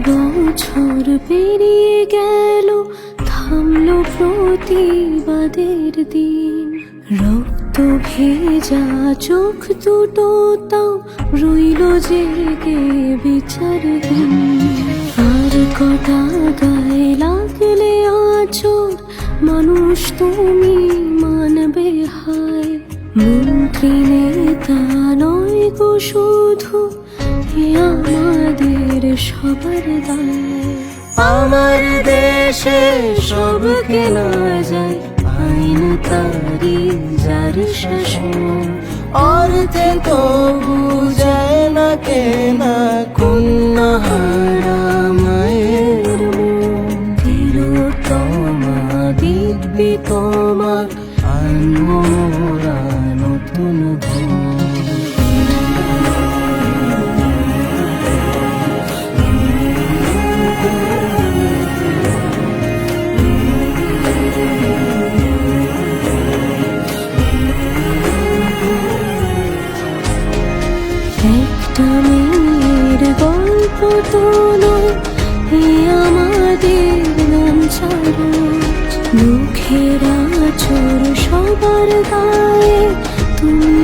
বছর পেরিয়ে গেল, থামলো প্রতিবাদের দিন। রক্ত ভেজা চোখ দুটো তাও রইল জেগে বিচারহীন। আর কটা গায়ে লাগলে আচর মানুষ তুমি মানবে হায়। মন্ত্রী নেতা নয় গো শুধু দায় আমার দেশে সব কেনা যায় আইন তারি যার শাসন। অর্থে তো বুঝায় না কেনা কন্যা হারা মায়ের তিলোত্তমা দিব্যি তোমার আনমোরা নতুন ভোর একটা মেয়ের গল্প তো নয় এ আমাদের নাম ছাড়া। মুখের আচর সবার গায়ে তুমি